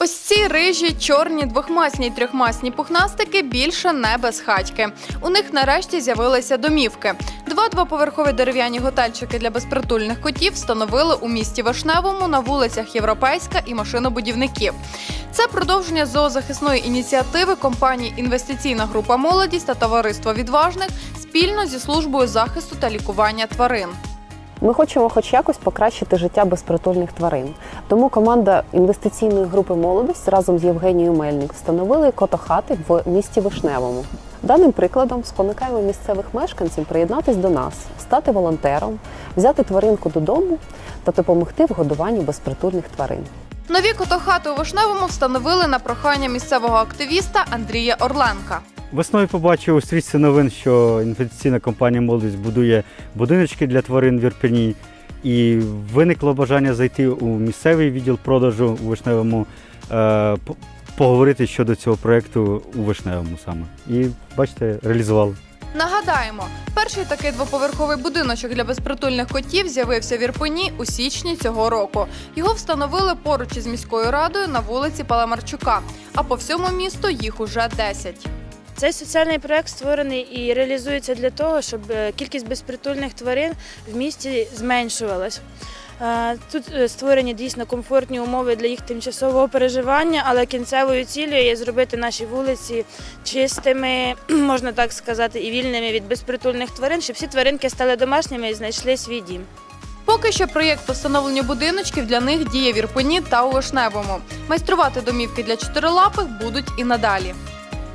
Ось ці рижі, чорні, двохмасні й трьохмасні пухнастики більше не безхатьки. У них нарешті з'явилися домівки. Два двоповерхові дерев'яні готельчики для безпритульних котів встановили у місті Вишневому на вулицях Європейська і машинобудівників. Це продовження зоозахисної ініціативи компанії Інвестиційна група молодість та товариство відважних спільно зі службою захисту та лікування тварин. Ми хочемо хоч якось покращити життя безпритульних тварин. Тому команда інвестиційної групи Молодість разом з Євгенією Мельник встановили котохати в місті Вишневому. Даним прикладом спонукаємо місцевих мешканців приєднатись до нас, стати волонтером, взяти тваринку додому та допомогти в годуванні безпритульних тварин. Нові котохати у Вишневому встановили на прохання місцевого активіста Андрія Орленка. Весною побачив у стрічці новин, що інвестиційна компанія Молодість будує будиночки для тварин в Ірпені. І виникло бажання зайти у місцевий відділ продажу у Вишневому, е, поговорити щодо цього проєкту у Вишневому саме. І бачите, реалізували. Нагадаємо, перший такий двоповерховий будиночок для безпритульних котів з'явився в Ірпені у січні цього року. Його встановили поруч із міською радою на вулиці Паламарчука. А по всьому місту їх уже 10. Цей соціальний проект створений і реалізується для того, щоб е, кількість безпритульних тварин в місті зменшувалась. Е, Тут е, створені дійсно комфортні умови для їх тимчасового переживання, але кінцевою цілею є зробити наші вулиці чистими, можна так сказати, і вільними від безпритульних тварин, щоб всі тваринки стали домашніми і знайшли свій дім. Поки що проєкт по встановленню будиночків для них діє в Ірпені та у Вишневому. Майструвати домівки для чотирилапих будуть і надалі.